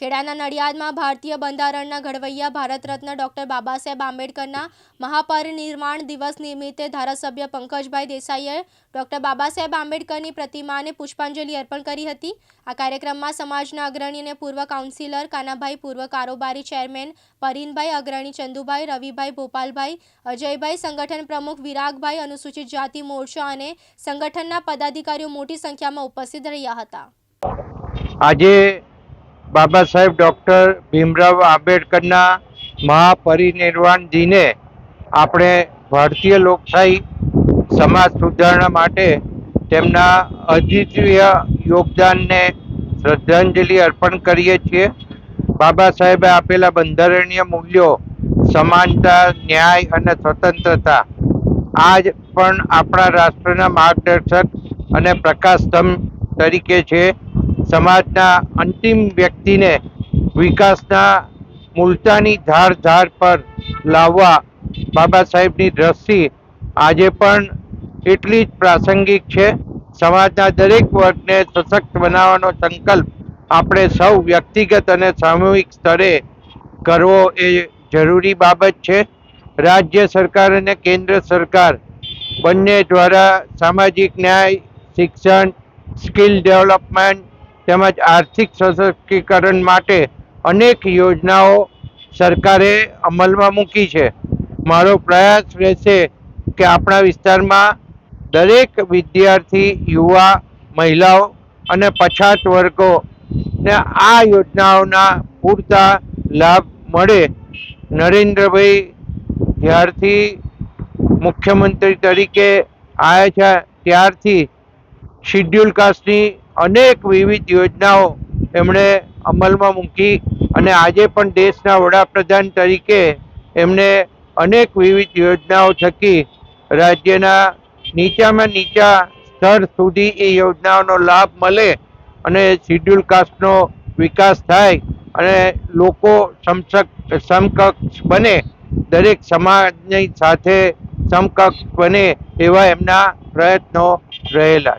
ખેડાના નડિયાદમાં ભારતીય બંધારણના ઘડવૈયા ભારત રત્ન ડોક્ટર બાબાસાહેબ આંબેડકરના મહાપરિનિર્વાણ દિવસ નિમિત્તે ધારાસભ્ય પંકજભાઈ દેસાઈએ ડોક્ટર બાબાસાહેબ આંબેડકરની પ્રતિમાને પુષ્પાંજલિ અર્પણ કરી હતી. આ કાર્યક્રમમાં સમાજના અગ્રણી અને પૂર્વ કાઉન્સિલર કાનાભાઈ, પૂર્વ કારોબારી ચેરમેન પરીનભાઈ અગ્રણી, ચંદુભાઈ, રવિભાઈ, ભોપાલભાઈ, અજયભાઈ, સંગઠન પ્રમુખ વિરાગભાઈ, અનુસૂચિત જાતિ મોરચા અને સંગઠનના પદાધિકારીઓ મોટી સંખ્યામાં ઉપસ્થિત રહ્યા હતા. આજે બાબા સાહેબ ડૉક્ટર ભીમરાવ આંબેડકરના મહાપરિનિર્વાણજીને આપણે ભારતીય લોકશાહી સમાજ સુધારણા માટે તેમના અદ્વિતીય યોગદાનને શ્રદ્ધાંજલિ અર્પણ કરીએ છીએ. બાબા સાહેબે આપેલા બંધારણીય મૂલ્યો, સમાનતા, ન્યાય અને સ્વતંત્રતા, આજ પણ આપણા રાષ્ટ્રના માર્ગદર્શક અને પ્રકાશ સ્તંભ તરીકે છે. સમાજના અંતિમ વ્યક્તિને વિકાસના મૂલતાની ધાર ધાર પર લાવવા બાબા સાહેબની દ્રષ્ટિ આજે પણ એટલી જ પ્રાસંગિક છે. સમાજના દરેક વર્ગને સશક્ત બનાવવાનો સંકલ્પ આપણે સૌ વ્યક્તિગત અને સામૂહિક સ્તરે કરવો એ જરૂરી બાબત છે. રાજ્ય સરકાર અને કેન્દ્ર સરકાર બંને દ્વારા સામાજિક ન્યાય, શિક્ષણ, સ્કિલ ડેવલપમેન્ટ તેમજ આર્થિક સશક્તિકરણ માટે અનેક યોજનાઓ સરકારે અમલમાં મૂકી છે. મારો પ્રયાસ રહેશે કે આપણા વિસ્તારમાં દરેક વિદ્યાર્થી, યુવા, મહિલાઓ અને પછાત વર્ગોને આ યોજનાઓના પૂરતા લાભ મળે. નરેન્દ્રભાઈ જ્યારથી મુખ્યમંત્રી તરીકે આવ્યા છે, ત્યારથી શિડ્યુલ કાસ્ટની અનેક વિવિધ યોજનાઓ એમણે અમલમાં મૂકી અને આજે પણ દેશના વડાપ્રધાન તરીકે એમને અનેક વિવિધ યોજનાઓ થકી રાજ્યના નીચામાં નીચા સ્તર સુધી એ યોજનાઓનો લાભ મળે અને શિડ્યુલ કાસ્ટનો વિકાસ થાય અને લોકો સમસક સમકક્ષ બને, દરેક સમાજની સાથે સમકક્ષ બને એવા એમના પ્રયત્નો રહેલા